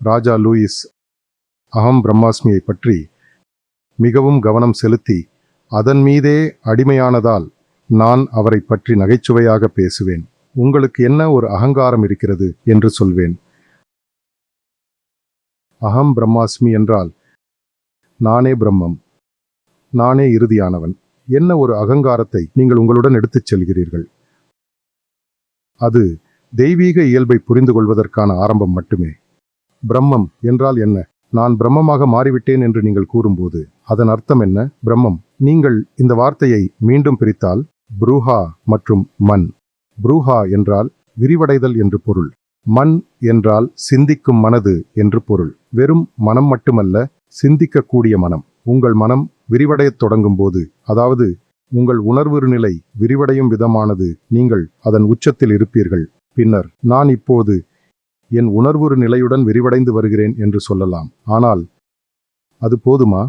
ராஜா Lewis அகம் பிரம்மாஸ்மியை பற்றி மிகவும் கவனம் செலுத்தி அதன் மீதே அடிமையானதால் நான் அவரை பற்றி நகைச்சுவையாக பேசுவேன். உங்களுக்கு என்ன ஒரு அகங்காரம் இருக்கிறது என்று சொல்வேன். அகம் பிரம்மாஸ்மி என்றால் நானே பிரம்மம் நானே இறுதியானவன். என்ன ஒரு அகங்காரத்தை நீங்கள் உங்களுடன் எடுத்துச் செல்கிறீர்கள்? அது தெய்வீக இயல்பை புரிந்து கொள்வதற்கான ஆரம்பம் மட்டுமே. பிரம்மம் என்றால் என்ன? நான் பிரம்மமாக மாறிவிட்டேன் என்று நீங்கள் கூறும்போது அதன் அர்த்தம் என்ன? பிரம்மம் நீங்கள் இந்த வார்த்தையை மீண்டும் பிரித்தால் புரூஹா மற்றும் மன். புரூஹா என்றால் விரிவடைதல் என்று பொருள். மன் என்றால் சிந்திக்கும் மனது என்று பொருள். வெறும் மனம் மட்டுமல்ல சிந்திக்கக்கூடிய மனம். உங்கள் மனம் விரிவடையத் தொடங்கும் போது அதாவது உங்கள் உணர்வு நிலை விரிவடையும் விதமானது நீங்கள் அதன் உச்சத்தில் இருப்பீர்கள். பின்னர் நான் இப்போது என் உணர்வுறு நிலையுடன் விரிவடைந்து வருகிறேன் என்று சொல்லலாம். ஆனால் அது போதுமா?